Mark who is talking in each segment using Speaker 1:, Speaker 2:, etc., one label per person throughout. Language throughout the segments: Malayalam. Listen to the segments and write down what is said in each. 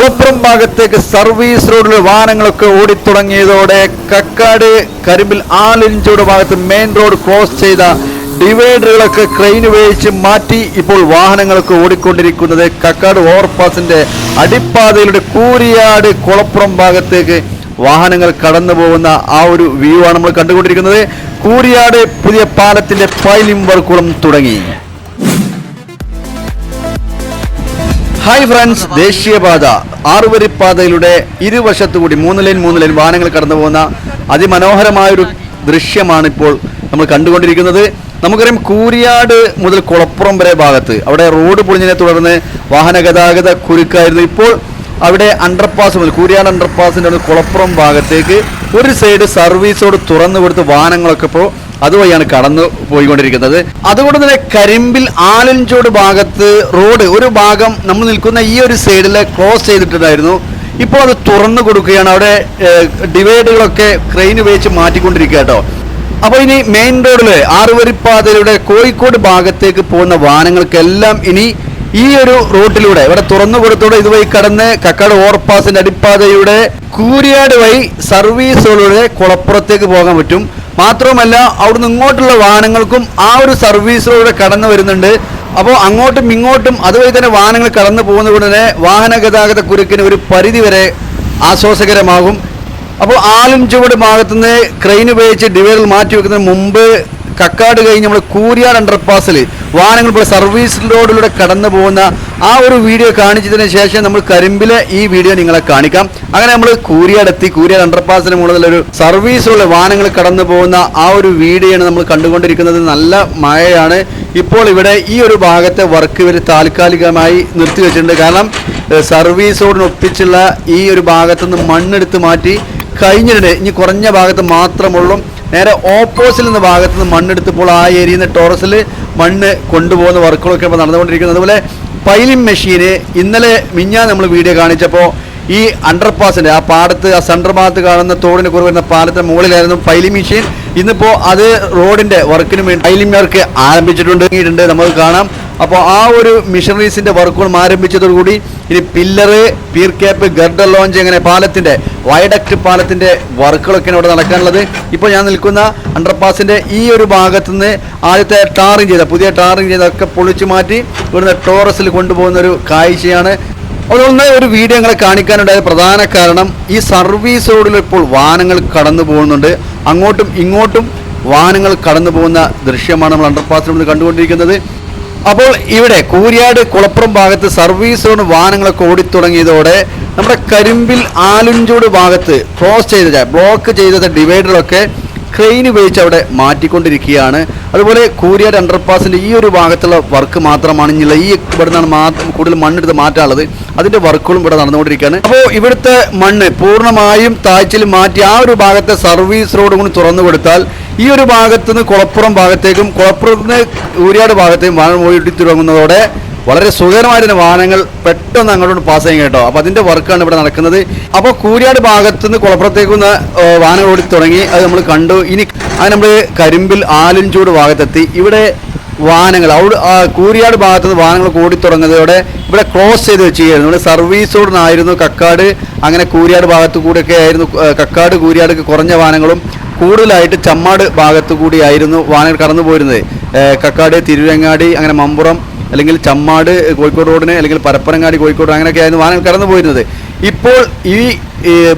Speaker 1: കുളപ്പുറം ഭാഗത്തേക്ക് സർവീസ് റോഡിൽ വാഹനങ്ങളൊക്കെ ഓടിത്തുടങ്ങിയതോടെ കക്കാട് കരിമ്പിൽ ആലിഞ്ചോട് ഭാഗത്ത് മെയിൻ റോഡ് ക്രോസ് ചെയ്ത ഡിവൈഡറുകളൊക്കെ ക്രെയിൻ ഉപയോഗിച്ച് മാറ്റി ഇപ്പോൾ വാഹനങ്ങളൊക്കെ ഓടിക്കൊണ്ടിരിക്കുന്നത്. കക്കാട് ഓവർപാസിന്റെ അടിപ്പാതയിലൂടെ കൂരിയാട് കുളപ്പുറം ഭാഗത്തേക്ക് വാഹനങ്ങൾ കടന്നു പോകുന്ന ആ ഒരു വ്യൂ ആണ് നമ്മൾ കണ്ടുകൊണ്ടിരിക്കുന്നത്. കൂരിയാട് പുതിയ പാലത്തിന്റെ പൈലിം വർക്കുകളും തുടങ്ങി. ഹായ് ഫ്രണ്ട്സ് ദേശീയപാത. ആറുവരിപ്പാതയിലൂടെ ഇരുവശത്തുകൂടി മൂന്ന് ലൈൻ മൂന്ന് ലൈൻ വാഹനങ്ങൾ കടന്നു പോകുന്ന അതിമനോഹരമായൊരു ദൃശ്യമാണ് ഇപ്പോൾ നമ്മൾ കണ്ടുകൊണ്ടിരിക്കുന്നത്. നമുക്കറിയാം കൂരിയാട് മുതൽ കുളപ്പുറം വരെ ഭാഗത്ത്. അവിടെ റോഡ് പൊളിഞ്ഞതിനെ തുടർന്ന് വാഹന ഗതാഗത കുരുക്കായിരുന്നു. ഇപ്പോൾ അവിടെ അണ്ടർപാസ് മുതൽ കൂരിയാട് അണ്ടർപാസിന്റെ കുളപ്പുറം ഭാഗത്തേക്ക് ഒരു സൈഡ് സർവീസോട് തുറന്നു കൊടുത്ത് വാഹനങ്ങളൊക്കെ ഇപ്പോൾ അതുവഴിയാണ് കടന്നു പോയിക്കൊണ്ടിരിക്കുന്നത്. അതുകൊണ്ട് തന്നെ കരിമ്പിൽ ആലഞ്ചോട് ഭാഗത്ത് റോഡ് ഒരു ഭാഗം നമ്മൾ നിൽക്കുന്ന ഈ ഒരു സൈഡിൽ ക്ലോസ് ചെയ്തിട്ടുണ്ടായിരുന്നു. ഇപ്പോൾ അത് തുറന്നു കൊടുക്കുകയാണ്. അവിടെ ഡിവൈഡുകളൊക്കെ ക്രെയിൻ ഉപയോഗിച്ച് മാറ്റിക്കൊണ്ടിരിക്കുക കേട്ടോ. അപ്പോൾ ഇനി മെയിൻ റോഡിൽ ആറുവരിപ്പാതയിലൂടെ കോഴിക്കോട് ഭാഗത്തേക്ക് പോകുന്ന വാഹനങ്ങൾക്കെല്ലാം ഇനി ഈ ഒരു റൂട്ടിലൂടെ ഇവിടെ തുറന്നു കൊടുത്തോടെ ഇതുവഴി കടന്ന് കക്കാട് ഓവർപാസിന്റെ അടിപ്പാതയുടെ കൂരിയാട് വഴി സർവീസുകളുടെ കുളപ്പുറത്തേക്ക് പോകാൻ പറ്റും. മാത്രവുമല്ല അവിടുന്ന് ഇങ്ങോട്ടുള്ള വാഹനങ്ങൾക്കും ആ ഒരു സർവീസിലൂടെ കടന്നു വരുന്നുണ്ട്. അപ്പോൾ അങ്ങോട്ടും ഇങ്ങോട്ടും അതുവഴി തന്നെ വാഹനങ്ങൾ കടന്നു പോകുന്നത് കൊണ്ട് തന്നെ വാഹന ഗതാഗത കുരുക്കിന് ഒരു പരിധി വരെ ആശ്വാസകരമാകും. അപ്പോൾ ആലും ചുവട് ഭാഗത്തുനിന്ന് ക്രെയിൻ ഉപയോഗിച്ച് ഡിവൈഡർ മാറ്റി വെക്കുന്നതിന് മുമ്പ് കക്കാട് കഴിഞ്ഞ് നമ്മൾ കൂരിയാട് അണ്ടർപാസിൽ വാഹനങ്ങൾ ഇപ്പോൾ സർവീസ് റോഡിലൂടെ കടന്നു പോകുന്ന ആ ഒരു വീഡിയോ കാണിച്ചതിന് ശേഷം നമ്മൾ കരിമ്പിലെ ഈ വീഡിയോ നിങ്ങളെ കാണിക്കാം. അങ്ങനെ നമ്മൾ കൂരിയാട് എത്തി. കൂരിയാട് അണ്ടർപാസിന് മുകളിൽ ഒരു സർവീസുള്ള വാഹനങ്ങൾ കടന്നു പോകുന്ന ആ ഒരു വീഡിയോയാണ് നമ്മൾ കണ്ടുകൊണ്ടിരിക്കുന്നത്. നല്ല മഴയാണ്. ഇപ്പോൾ ഇവിടെ ഈ ഒരു ഭാഗത്തെ വർക്ക് ഇവർ താൽക്കാലികമായി നിർത്തിവെച്ചിട്ടുണ്ട്. കാരണം സർവീസ് റോഡിനൊപ്പിച്ചുള്ള ഈ ഒരു ഭാഗത്തുനിന്ന് മണ്ണെടുത്ത് മാറ്റി കഴിഞ്ഞിട്ടുണ്ട്. ഇനി കുറഞ്ഞ ഭാഗത്ത് മാത്രമുള്ളൂ. നേരെ ഓപ്പോസിൽ നിന്ന് ഭാഗത്ത് നിന്ന് മണ്ണെടുത്തപ്പോൾ ആ ഏരിയയിൽ നിന്ന് ടോറസിൽ മണ്ണ് കൊണ്ടുപോകുന്ന വർക്കുകളൊക്കെ ഇപ്പോൾ നടന്നുകൊണ്ടിരിക്കുന്നത് അതുപോലെ പൈലിംഗ് മെഷീന് ഇന്നലെ മിഞ്ഞാ നമ്മൾ വീഡിയോ കാണിച്ചപ്പോൾ ഈ അണ്ടർപാസിന്റെ ആ പാടത്ത് ആ സെൻട്രൽ ഭാഗത്ത് കാണുന്ന തോടിന് കുറവ് വരുന്ന പാലത്തിന്റെ മുകളിലായിരുന്നു പൈലി മെഷീൻ ഇന്നിപ്പോൾ അത് റോഡിന്റെ വർക്കിന് വേണ്ടി പൈലിംഗ് വർക്ക് ആരംഭിച്ചിട്ടുണ്ട് നമുക്ക് കാണാം. അപ്പോൾ ആ ഒരു മിഷനറീസിന്റെ വർക്കുകളും ആരംഭിച്ചതോടുകൂടി ഇനി pillar pier cap girder launch അങ്ങനെ പാലത്തിന്റെ വയഡക്ട് പാലത്തിന്റെ വർക്കുകളൊക്കെയാണ് ഇവിടെ നടക്കാനുള്ളത്. ഇപ്പോൾ ഞാൻ നിൽക്കുന്ന അണ്ടർപാസിന്റെ ഈ ഒരു ഭാഗത്തു നിന്ന് ആദ്യത്തെ ടാറിങ് ചെയ്ത പുതിയ ടാറിങ് ചെയ്തൊക്കെ പൊളിച്ചു മാറ്റി ഇവിടുന്ന് ടോറസിൽ കൊണ്ടുപോകുന്ന ഒരു കാഴ്ചയാണ് അതുകൊണ്ട് ഒരു വീഡിയോ ഞങ്ങളെ കാണിക്കാനുണ്ടായ പ്രധാന കാരണം ഈ സർവീസ് റോഡിൽ ഇപ്പോൾ വാഹനങ്ങൾ കടന്നു പോകുന്നുണ്ട്. അങ്ങോട്ടും ഇങ്ങോട്ടും വാഹനങ്ങൾ കടന്നു പോകുന്ന ദൃശ്യമാണ് നമ്മൾ അണ്ടർപാസിൽ നിന്ന് കണ്ടുകൊണ്ടിരിക്കുന്നത്. അപ്പോൾ ഇവിടെ കൂരിയാട് കുളപ്പുറം ഭാഗത്ത് സർവീസ് റോഡ് വാഹനങ്ങളൊക്കെ ഓടിത്തുടങ്ങിയതോടെ നമ്മുടെ കരിമ്പിൽ ആലുഞ്ചൂട് ഭാഗത്ത് ക്രോസ് ചെയ്ത ബ്ലോക്ക് ചെയ്ത ഡിവൈഡറൊക്കെ ക്രെയിൻ ഉപയോഗിച്ച് അവിടെ മാറ്റിക്കൊണ്ടിരിക്കുകയാണ്. അതുപോലെ കൂരിയാട് അണ്ടർപാസിന്റെ ഈ ഒരു ഭാഗത്തുള്ള വർക്ക് മാത്രമാണ് ഇനിയുള്ള ഈ ഇവിടെ നിന്നാണ് കൂടുതൽ മണ്ണെടുത്ത് മാറ്റാനുള്ളത്. അതിന്റെ വർക്കുകളും ഇവിടെ നടന്നുകൊണ്ടിരിക്കുകയാണ്. അപ്പോൾ ഇവിടുത്തെ മണ്ണ് പൂർണമായും താഴ്ചയിൽ മാറ്റി ആ ഒരു ഭാഗത്തെ സർവീസ് റോഡ് കൂടി തുറന്നു കൊടുത്താൽ ഈ ഒരു ഭാഗത്തുനിന്ന് കുളപ്പുറം ഭാഗത്തേക്കും കുളപ്പുറത്ത് നിന്ന് കൂരിയാട് ഭാഗത്തേക്കും മഴ ഓടി തുടങ്ങുന്നതോടെ വളരെ സുഖകരമായിരുന്ന വാഹനങ്ങൾ പെട്ടെന്ന് അങ്ങോട്ട് പാസ് ചെയ്യും കേട്ടോ. അപ്പോൾ അതിന്റെ വർക്കാണ് ഇവിടെ നടക്കുന്നത്. അപ്പോൾ കൂരിയാട് ഭാഗത്ത് നിന്ന് കുളപ്പുറത്തേക്ക് നിന്ന് വാഹനങ്ങൾ ഓടി തുടങ്ങി. അത് നമ്മൾ കണ്ടു. ഇനി അത് നമ്മൾ കരിമ്പിൽ ആലഞ്ചൂട് ഭാഗത്തെത്തി. ഇവിടെ വാഹനങ്ങൾ അവിടെ കൂരിയാട് ഭാഗത്ത് നിന്ന് വാഹനങ്ങൾ ഓടി തുടങ്ങുന്നതോടെ ഇവിടെ ക്ലോസ് ചെയ്ത് വെച്ചിരുന്നു ഇവിടെ സർവീസ് റോഡിനായിരുന്നു കക്കാട്. അങ്ങനെ കൂരിയാട് ഭാഗത്ത് കൂടെയൊക്കെ ആയിരുന്നു കക്കാട് കൂരിയാട് കുറഞ്ഞ വാഹനങ്ങളും കൂടുതലായിട്ട് ചമ്മാട് ഭാഗത്തു കൂടിയായിരുന്നു വാഹനങ്ങൾ കടന്നു പോയിരുന്നത് കക്കാട് തിരുവങ്ങാടി അങ്ങനെ മമ്പുറം അല്ലെങ്കിൽ ചമ്മാട് കോഴിക്കോട് റോഡിന് അല്ലെങ്കിൽ പരപ്പനങ്ങാടി കോഴിക്കോട് അങ്ങനെയൊക്കെ ആയിരുന്നു വാഹനങ്ങൾ കടന്നു പോയിരുന്നത്. ഇപ്പോൾ ഈ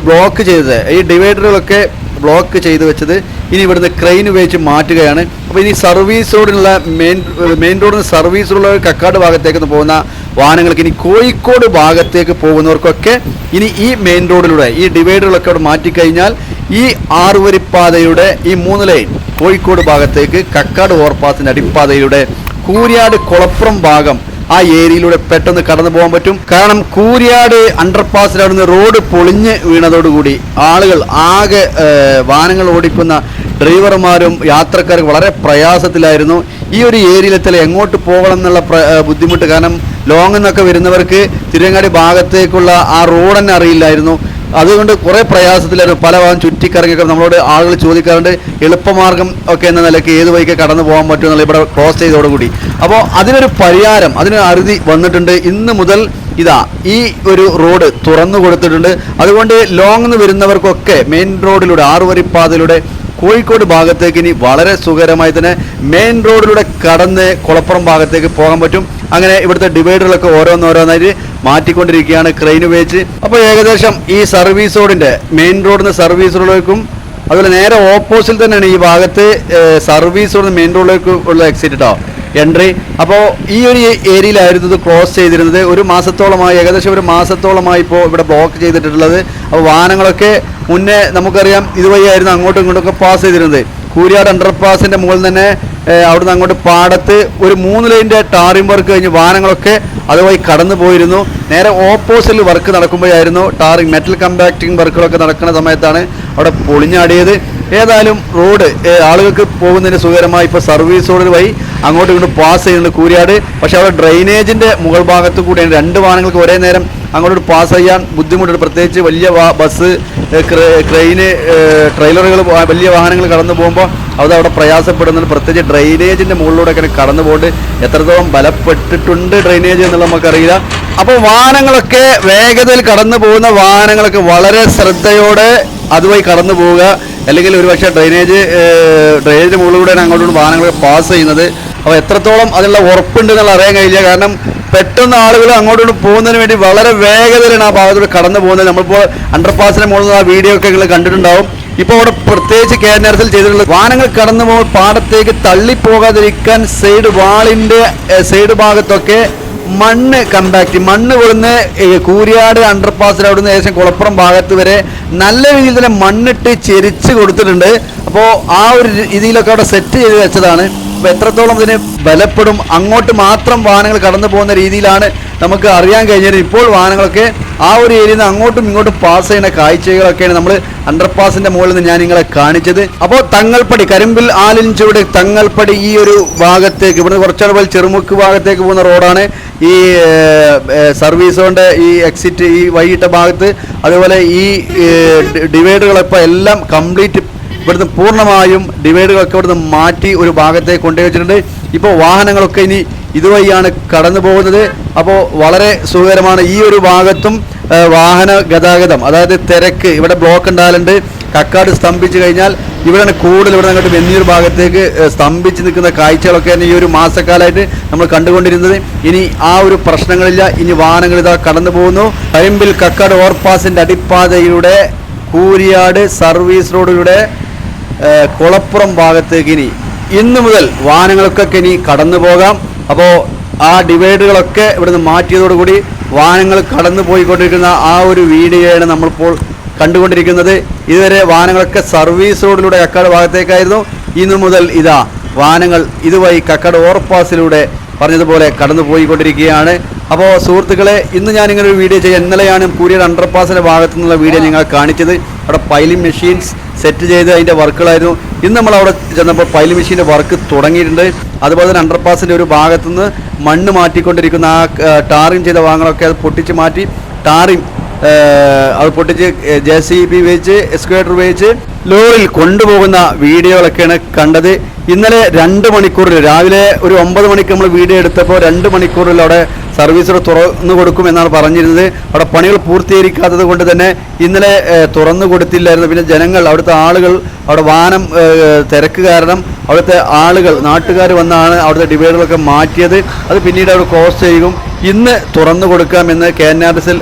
Speaker 1: ബ്ലോക്ക് ചെയ്തത് ഈ ഡിവൈഡറുകളൊക്കെ ബ്ലോക്ക് ചെയ്തു വെച്ചത് ഇനി ഇവിടുന്ന് ക്രെയിൻ ഉപയോഗിച്ച് മാറ്റുകയാണ്. അപ്പോൾ ഇനി സർവീസ് റോഡിനുള്ള മെയിൻ മെയിൻ റോഡിൽ നിന്ന് സർവീസ് റോഡിലുള്ള കക്കാട് ഭാഗത്തേക്ക് പോകുന്ന വാഹനങ്ങൾക്ക് ഇനി കോഴിക്കോട് ഭാഗത്തേക്ക് പോകുന്നവർക്കൊക്കെ ഇനി ഈ മെയിൻ റോഡിലൂടെ ഈ ഡിവൈഡറുകളൊക്കെ അവിടെ മാറ്റിക്കഴിഞ്ഞാൽ ഈ ആറുവരിപ്പാതയുടെ ഈ മൂന്ന് ലൈൻ കോഴിക്കോട് ഭാഗത്തേക്ക് കക്കാട് ഓവർപാസിന്റെ അടിപ്പാതയുടെ കൂരിയാട് കുളപ്പുറം ഭാഗം ആ ഏരിയയിലൂടെ പെട്ടെന്ന് കടന്നു പോകാൻ പറ്റും. കാരണം കൂരിയാട് അണ്ടർപാസിൽ അവിടുന്ന് റോഡ് പൊളിഞ്ഞ് വീണതോടുകൂടി ആളുകൾ ആകെ വാഹനങ്ങൾ ഓടിക്കുന്ന ഡ്രൈവർമാരും യാത്രക്കാരും വളരെ പ്രയാസത്തിലായിരുന്നു. ഈ ഒരു ഏരിയയിലെത്തല എങ്ങോട്ട് പോകണം എന്നുള്ള ബുദ്ധിമുട്ട് കാരണം ലോങ്ങിൽ നിന്നൊക്കെ വരുന്നവർക്ക് തിരുവങ്ങാടി ഭാഗത്തേക്കുള്ള ആ റോഡ് തന്നെ അറിയില്ലായിരുന്നു. അതുകൊണ്ട് കുറേ പ്രയാസത്തിലായിരുന്നു പല ഭാഗം ചുറ്റിക്കറങ്ങിയൊക്കെ നമ്മളോട് ആളുകൾ ചോദിക്കാറുണ്ട്. എളുപ്പമാർഗം ഒക്കെ എന്ന നിലയ്ക്ക് ഏത് വഴിക്ക് കടന്നു പോകാൻ പറ്റും എന്നുള്ള ഇവിടെ ക്രോസ് ചെയ്തതോടുകൂടി അപ്പോൾ അതിനൊരു പരിഹാരം അതിനൊരു അറുതി വന്നിട്ടുണ്ട്. ഇന്ന് മുതൽ ഇതാ ഈ ഒരു റോഡ് തുറന്നു കൊടുത്തിട്ടുണ്ട്. അതുകൊണ്ട് ലോങ്ങിൽ നിന്ന് വരുന്നവർക്കൊക്കെ മെയിൻ റോഡിലൂടെ ആറുവരിപ്പാതയിലൂടെ കോഴിക്കോട് ഭാഗത്തേക്ക് ഇനി വളരെ സുഖകരമായി തന്നെ മെയിൻ റോഡിലൂടെ കടന്ന് കുളപ്പുറം ഭാഗത്തേക്ക് പോകാൻ പറ്റും. അങ്ങനെ ഇവിടുത്തെ ഡിവൈഡറുകളൊക്കെ ഓരോന്നോരോന്നായിട്ട് മാറ്റിക്കൊണ്ടിരിക്കുകയാണ് ക്രെയിൻ ഉപയോഗിച്ച്. അപ്പോൾ ഏകദേശം ഈ സർവീസ് റോഡിന്റെ മെയിൻ റോഡിൽ നിന്ന് സർവീസ് റോഡിലേക്കും അതുപോലെ നേരെ ഓപ്പോസിറ്റ് തന്നെയാണ് ഈ ഭാഗത്ത് സർവീസ് റോഡിൽ മെയിൻ റോഡിലേക്ക് ഉള്ള എക്സിറ്റ് കേട്ടോ എൻട്രി. അപ്പോൾ ഈ ഒരു ഏരിയയിലായിരുന്നു ഇത് ക്ലോസ് ചെയ്തിരുന്നത്. ഒരു മാസത്തോളമായി ഏകദേശം ഒരു മാസത്തോളമായി ഇപ്പോൾ ഇവിടെ ബ്ലോക്ക് ചെയ്തിട്ടുള്ളത്. അപ്പോൾ വാഹനങ്ങളൊക്കെ മുന്നേ നമുക്കറിയാം ഇതുവഴിയായിരുന്നു അങ്ങോട്ടും ഇങ്ങോട്ടും പാസ് ചെയ്തിരുന്നത്. കൂരിയാട് അണ്ടർപാസിന്റെ മുകളിൽ തന്നെ അവിടുന്ന് അങ്ങോട്ട് പാടത്ത് ഒരു മൂന്ന് ലൈന്റെ ടാറിംഗ് വർക്ക് കഴിഞ്ഞ് വാഹനങ്ങളൊക്കെ അതുവഴി കടന്നു പോയിരുന്നു. നേരെ ഓപ്പോസിറ്റിൽ വർക്ക് നടക്കുമ്പോഴായിരുന്നു ടാറിംഗ് മെറ്റൽ കമ്പാക്റ്റിംഗ് വർക്കുകളൊക്കെ നടക്കുന്ന സമയത്താണ് അവിടെ പൊളിഞ്ഞാടിയത്. ഏതായാലും റോഡ് ആളുകൾക്ക് പോകുന്നതിന് സുഖകരമായി ഇപ്പോൾ സർവീസ് റോഡ് വഴി അങ്ങോട്ടും ഇങ്ങോട്ടും പാസ് ചെയ്യുന്നുണ്ട് കൂരിയാട്. പക്ഷേ അവിടെ ഡ്രെയിനേജിന്റെ മുകൾ ഭാഗത്ത് കൂടിയാണ് രണ്ട് വാഹനങ്ങൾക്ക് ഒരേ നേരം അങ്ങോട്ട് പാസ് ചെയ്യാൻ ബുദ്ധിമുട്ടുണ്ട്. പ്രത്യേകിച്ച് വലിയ ബസ് ട്രെയിന് ട്രെയിലറുകൾ വലിയ വാഹനങ്ങൾ കടന്നു പോകുമ്പോൾ അത് അവിടെ പ്രയാസപ്പെടുന്നുണ്ട്. പ്രത്യേകിച്ച് ഡ്രെയിനേജിന്റെ മുകളിലൂടെ ഒക്കെ കടന്നു പോകുന്നുണ്ട് എത്രത്തോളം ബലപ്പെട്ടിട്ടുണ്ട് ഡ്രെയിനേജ് എന്നുള്ളത് നമുക്കറിയില്ല. അപ്പോൾ വാഹനങ്ങളൊക്കെ വേഗതയിൽ കടന്നു പോകുന്ന വാഹനങ്ങളൊക്കെ വളരെ ശ്രദ്ധയോടെ അതുവഴി കടന്നു പോവുക. അല്ലെങ്കിൽ ഒരുപക്ഷെ ഡ്രെയിനേജ് ഡ്രെയിനേജിന്റെ മുകളിലൂടെയാണ് അങ്ങോട്ടും വാഹനങ്ങൾ പാസ് ചെയ്യുന്നത്. അപ്പോൾ എത്രത്തോളം അതിനുള്ള ഉറപ്പുണ്ട് എന്നുള്ള അറിയാൻ കഴിയില്ല. കാരണം പെട്ടെന്ന് ആളുകൾ അങ്ങോട്ടും പോകുന്നതിന് വേണ്ടി വളരെ വേഗതയിലാണ് ആ ഭാഗത്തൂടെ കടന്നു പോകുന്നത്. നമ്മളിപ്പോൾ അണ്ടർപാസിന് മുകളിൽ ആ വീഡിയോ ഒക്കെ നിങ്ങൾ കണ്ടിട്ടുണ്ടാവും. ഇപ്പോൾ അവിടെ പ്രത്യേകിച്ച് കെ എൻ ആർ എസിൽ ചെയ്തിട്ടുള്ള വാഹനങ്ങൾ കടന്നു പോകുമ്പോൾ പാടത്തേക്ക് തള്ളിപ്പോകാതിരിക്കാൻ സൈഡ് വാളിന്റെ സൈഡ് ഭാഗത്തൊക്കെ മണ്ണ് കമ്പാക്ട് മണ്ണ് കൊടുന്ന് കൂരിയാട് അണ്ടർപാസിൽ അവിടുന്ന് ഏകദേശം കുളപ്പുറം ഭാഗത്ത് വരെ നല്ല രീതിയിൽ തന്നെ മണ്ണിട്ട് ചെരിച്ച് കൊടുത്തിട്ടുണ്ട്. അപ്പോൾ ആ ഒരു രീതിയിലൊക്കെ അവിടെ സെറ്റ് ചെയ്ത് വെച്ചതാണ്. അപ്പോൾ എത്രത്തോളം ഇതിന് ബലപ്പെടും അങ്ങോട്ട് മാത്രം വാഹനങ്ങൾ കടന്നു പോകുന്ന രീതിയിലാണ് നമുക്ക് അറിയാൻ കഴിഞ്ഞാൽ ഇപ്പോൾ വാഹനങ്ങളൊക്കെ ആ ഒരു ഏരിയയിൽ നിന്ന് അങ്ങോട്ടും ഇങ്ങോട്ടും പാസ് ചെയ്യുന്ന കാഴ്ചകളൊക്കെയാണ് നമ്മൾ അണ്ടർപാസിന്റെ മുകളിൽ നിന്ന് ഞാൻ നിങ്ങളെ കാണിച്ചത്. അപ്പോൾ തങ്ങൾപ്പടി കരിമ്പിൽ ആലിഞ്ചുവിടെ തങ്ങൾപ്പടി ഈ ഒരു ഭാഗത്തേക്ക് ഇവിടുന്ന് പോലെ ചെറുമുക്ക് ഭാഗത്തേക്ക് പോകുന്ന റോഡാണ്. ഈ സർവീസ് കൊണ്ട് ഈ എക്സിറ്റ് ഈ വൈകിട്ട ഭാഗത്ത് അതുപോലെ ഈ ഡിവൈഡുകളൊക്കെ എല്ലാം കംപ്ലീറ്റ് ഇവിടുന്ന് പൂർണമായും ഡിവൈഡുകളൊക്കെ ഇവിടുന്ന് മാറ്റി ഒരു ഭാഗത്തേക്ക് കൊണ്ടുപോയി വെച്ചിട്ടുണ്ട്. ഇപ്പോൾ വാഹനങ്ങളൊക്കെ ഇനി ഇതുവഴിയാണ് കടന്നു പോകുന്നത്. അപ്പോൾ വളരെ സുഖകരമാണ്. ഈ ഒരു ഭാഗത്തും വാഹന ഗതാഗതം അതായത് തിരക്ക് ഇവിടെ ബ്ലോക്ക് ഉണ്ടാകലുണ്ട്. കക്കാട് സ്തംഭിച്ചു കഴിഞ്ഞാൽ ഇവിടെയാണ് കൂടുതൽ ഇവിടെ അങ്ങോട്ട് വെന്നിയൂർ ഭാഗത്തേക്ക് സ്തംഭിച്ച് നിൽക്കുന്ന കാഴ്ചകളൊക്കെയാണ് ഈ ഒരു മാസക്കാലമായിട്ട് നമ്മൾ കണ്ടുകൊണ്ടിരുന്നത്. ഇനി ആ ഒരു പ്രശ്നങ്ങളില്ല. ഇനി വാഹനങ്ങൾ ഇതാ കടന്നു പോകുന്നു. കരിമ്പിൽ കക്കാട് ഓവർപാസിന്റെ അടിപ്പാതയിലൂടെ കൂരിയാട് സർവീസ് റോഡിലൂടെ കുളപ്പുറം ഭാഗത്തേക്ക് ഇനി ഇന്ന് മുതൽ വാഹനങ്ങൾക്കൊക്കെ ഇനി കടന്നു പോകാം. അപ്പോൾ ആ ഡിവൈഡുകളൊക്കെ ഇവിടുന്ന് മാറ്റിയതോടുകൂടി വാഹനങ്ങൾ കടന്നു പോയിക്കൊണ്ടിരിക്കുന്ന ആ ഒരു വീഡിയോയാണ് നമ്മളിപ്പോൾ കണ്ടുകൊണ്ടിരിക്കുന്നത്. ഇതുവരെ വാഹനങ്ങളൊക്കെ സർവീസ് റോഡിലൂടെ കക്കാട് ഭാഗത്തേക്കായിരുന്നു. ഇന്നു മുതൽ ഇതാ വാഹനങ്ങൾ ഇതുവഴി കക്കാട് ഓവർപാസിലൂടെ പറഞ്ഞതുപോലെ കടന്നു പോയിക്കൊണ്ടിരിക്കുകയാണ്. അപ്പോൾ സുഹൃത്തുക്കളെ ഇന്ന് ഞാനിങ്ങനെ ഒരു വീഡിയോ ചെയ്യാം ഇന്നലെയാണ് കൂരിയർ അണ്ടർപാസിന്റെ ഭാഗത്തു നിന്നുള്ള വീഡിയോ ഞങ്ങൾ കാണിച്ചത്. അവിടെ പൈലിംഗ് മെഷീൻസ് സെറ്റ് ചെയ്ത് അതിന്റെ വർക്കുകളായിരുന്നു. ഇന്ന് നമ്മൾ അവിടെ ചെന്നപ്പോൾ പൈലിംഗ് മെഷീന്റെ വർക്ക് തുടങ്ങിയിട്ടുണ്ട്. അതുപോലെ തന്നെ അണ്ടർപാസിന്റെ ഒരു ഭാഗത്തു നിന്ന് മണ്ണ് മാറ്റിക്കൊണ്ടിരിക്കുന്ന ആ ടാറിങ് ചെയ്ത ഭാഗങ്ങളൊക്കെ അത് പൊട്ടിച്ച് മാറ്റി ടാറിങ് അത് പൊട്ടിച്ച് ജെ സി ബി ഉപയോഗിച്ച് എക്സ്കവേറ്റർ ഉപയോഗിച്ച് ലോറിയിൽ കൊണ്ടുപോകുന്ന വീഡിയോകളൊക്കെയാണ് കണ്ടത്. ഇന്നലെ രണ്ട് മണിക്കൂറിൽ രാവിലെ ഒരു ഒമ്പത് മണിക്ക് നമ്മൾ വീഡിയോ എടുത്തപ്പോൾ രണ്ട് മണിക്കൂറിൽ അവിടെ സർവീസ് തുറന്നു കൊടുക്കും എന്നാണ് പറഞ്ഞിരുന്നത്. അവിടെ പണികൾ പൂർത്തീകരിക്കാത്തത് കൊണ്ട് തന്നെ ഇന്നലെ തുറന്നു കൊടുത്തില്ലായിരുന്നു. പിന്നെ ജനങ്ങൾ അവിടുത്തെ ആളുകൾ അവിടെ ഏഹ്, തിരക്ക് കാരണം അവിടുത്തെ ആളുകൾ നാട്ടുകാർ വന്നാണ് അവിടുത്തെ ഡിവൈഡറൊക്കെ മാറ്റിയത്. അത് പിന്നീട് അവർ ക്ലോസ് ചെയ്യുകയും ഇന്ന് തുറന്നു കൊടുക്കാമെന്ന് കെ എൻ ആർ എസിൽ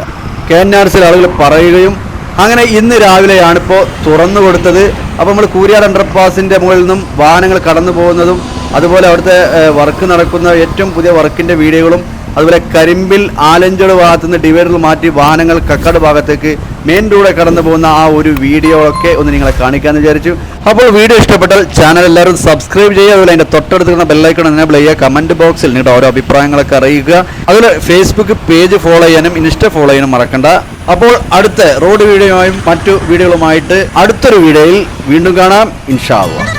Speaker 1: കെ എൻ ആർ ആളുകൾ പറയുകയും അങ്ങനെ ഇന്ന് രാവിലെയാണിപ്പോൾ തുറന്നു കൊടുത്തത്. അപ്പോൾ നമ്മൾ കൂരിയാട് അണ്ടർപാസിന്റെ മുകളിൽ നിന്നും വാഹനങ്ങൾ കടന്നു പോകുന്നതും അതുപോലെ അവിടുത്തെ വർക്ക് നടക്കുന്ന ഏറ്റവും പുതിയ വർക്കിന്റെ വീഡിയോകളും അതുപോലെ കരിമ്പിൽ ആലഞ്ചോട് ഭാഗത്തു നിന്ന് ഡിവൈഡറിൽ മാറ്റി വാഹനങ്ങൾ കക്കാട് ഭാഗത്തേക്ക് മെയിൻ റോഡിൽ കടന്നു പോകുന്ന ആ ഒരു വീഡിയോ ഒക്കെ ഒന്ന് നിങ്ങളെ കാണിക്കാൻ വിചാരിച്ചു. അപ്പോൾ വീഡിയോ ഇഷ്ടപ്പെട്ടാൽ ചാനൽ എല്ലാവരും സബ്സ്ക്രൈബ് ചെയ്യുക അതുപോലെ അതിന്റെ തൊട്ടടുത്തുള്ള ബെല്ലൈക്കൺ എനേബിൾ ചെയ്യുക കമന്റ് ബോക്സിൽ നിങ്ങളുടെ ഓരോ അഭിപ്രായങ്ങളൊക്കെ അറിയിക്കുക. അതുപോലെ ഫേസ്ബുക്ക് പേജ് ഫോളോ ചെയ്യാനും ഇൻസ്റ്റ ഫോളോ ചെയ്യാനും മറക്കണ്ട. അപ്പോൾ അടുത്ത റോഡ് വീഡിയോയും മറ്റു വീഡിയോകളുമായിട്ട് അടുത്തൊരു വീഡിയോയിൽ വീണ്ടും കാണാം. ഇൻഷാ അള്ളാ.